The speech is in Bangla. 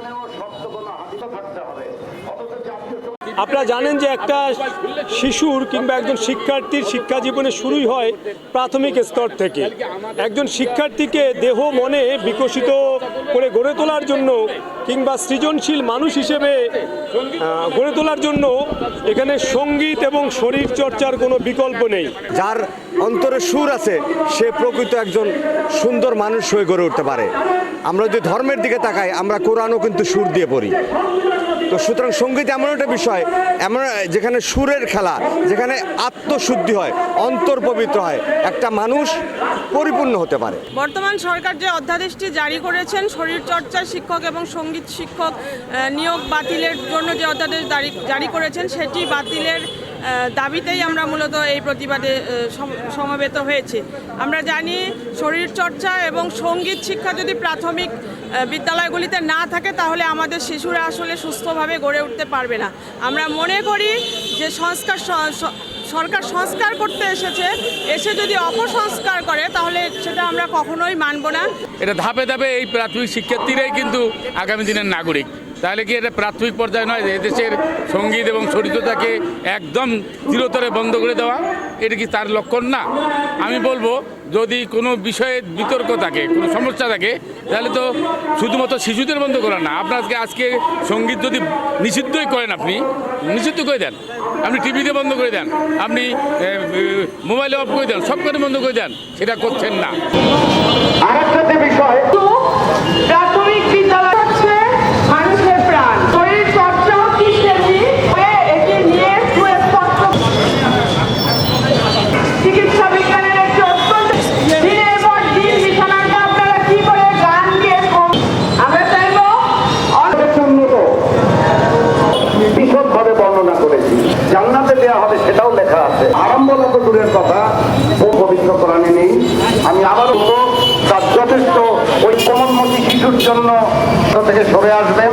সেখানেও শক্ত কোনো হাতিত থাকতে হবে। অথচ জাতীয় আপনারা জানেন যে একটা শিশুর কিংবা একজন শিক্ষার্থীর শিক্ষা জীবনে শুরুই হয় প্রাথমিক স্তর থেকে। একজন শিক্ষার্থীকে দেহ, মনে বিকশিত করে গড়ে তোলার জন্য কিংবা সৃজনশীল মানুষ হিসেবে গড়ে তোলার জন্য এখানে সংগীত এবং শরীর চর্চার কোনো বিকল্প নেই। যার অন্তরে সুর আছে, সে প্রকৃত একজন সুন্দর মানুষ হয়ে গড়ে উঠতে পারে। আমরা যদি ধর্মের দিকে তাকাই, আমরা কোরআনও কিন্তু সুর দিয়ে পড়ি। তো সুতরাং সংগীত এমন একটা বিষয়, এমন যেখানে সুরের খেলা, যেখানে আত্মশুদ্ধি হয় অন্তর পবিত্র হয়, একটা মানুষ পরিপূর্ণ হতে পারে। বর্তমান সরকার যে অধ্যাদেশটি জারি করেছেন শরীরচর্চা শিক্ষক এবং সংগীত শিক্ষক নিয়োগ বাতিলের জন্য যে অধ্যাদেশ জারি করেছেন, সেটি বাতিলের দাবিতেই আমরা মূলত এই প্রতিবাদে সমবেত হয়েছে। আমরা জানি শরীরচর্চা এবং সংগীত শিক্ষা যদি প্রাথমিক বিদ্যালয়গুলিতে না থাকে, তাহলে আমাদের শিশুরা আসলে সুস্থভাবে গড়ে উঠতে পারবে না। আমরা মনে করি যে সংস্কার সরকার সংস্কার করতে এসেছে। এসে যদি অপসংস্কার করে, তাহলে সেটা আমরা কখনোই মানব না। এটা ধাপে ধাপে এই প্রাথমিক শিক্ষার্থীরাই কিন্তু আগামী দিনের নাগরিক। তাহলে কি এটা প্রাথমিক পর্যায়ে নয়? এদেশের সংগীত এবং চরিত্রতাকে একদম চিরতরে বন্ধ করে দেওয়া, এটা কি তার লক্ষণ? না। আমি বলব, যদি কোনো বিষয়ে বিতর্ক থাকে, কোনো সমস্যা থাকে, তাহলে তো শুধুমাত্র শিশুদের বন্ধ করা না। আপনাকে আজকে সংগীত যদি নিষিদ্ধই করেন আপনি, নিষিদ্ধ করে দেন। আপনি টিভিতে বন্ধ করে দেন, আপনি মোবাইলে অফ করে দেন, সব করে বন্ধ করে দেন, সেটা করছেন না আরেকটা যে বিষয় প্রাথমিক বিদ্যালয় হচ্ছে মানুষের প্রাণ শরীর চর্চাও কি তেমনি হয়ে এটি নিয়ে সুস্পষ্ট চিকিৎসা বিজ্ঞানের একটি অত্যন্ত দিনের পর দিন বিছানাকে আপনারা কি করে গান দিয়ে কম- আমরা চাইব অনেক উন্নত বিশদভাবে বর্ণনা করেছি জান্নাতে দেওয়া হবে সেটাও লেখা আছে। আরম্ভগত দূরের কথা, ও পবিত্র কোরআনে নেই। আমি আবার তার যথেষ্ট ওই কোমলমতি শিশুর জন্য থেকে সরে আসবেন।